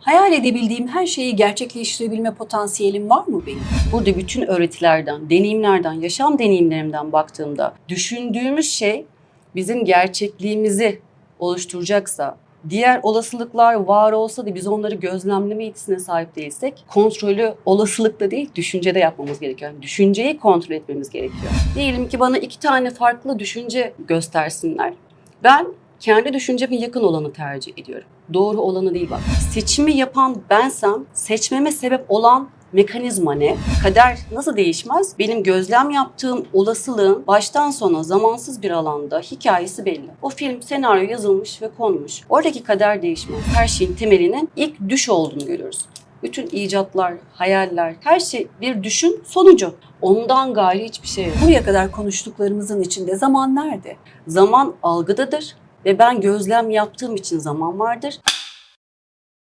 Hayal edebildiğim her şeyi gerçekleştirebilme potansiyelim var mı benim? Burada bütün öğretilerden, deneyimlerden, yaşam deneyimlerimden baktığımda düşündüğümüz şey bizim gerçekliğimizi oluşturacaksa, diğer olasılıklar var olsa da biz onları gözlemleme yetisine sahip değilsek kontrolü olasılıkla değil düşüncede yapmamız gerekiyor. Yani düşünceyi kontrol etmemiz gerekiyor. Diyelim ki bana iki tane farklı düşünce göstersinler. Ben kendi düşünceme yakın olanı tercih ediyorum. Doğru olanı değil bak. Seçimi yapan bensem seçmeme sebep olan mekanizma ne? Kader nasıl değişmez? Benim gözlem yaptığım olasılığın baştan sona zamansız bir alanda hikayesi belli. O film senaryo yazılmış ve konmuş. Oradaki kader değişmez. Her şeyin temelinin ilk düş olduğunu görüyoruz. Bütün icatlar, hayaller, her şey bir düşün sonucu. Ondan gayri hiçbir şey yok. Buraya kadar konuştuklarımızın içinde zaman nerede? Zaman algıdadır ve ben gözlem yaptığım için zaman vardır.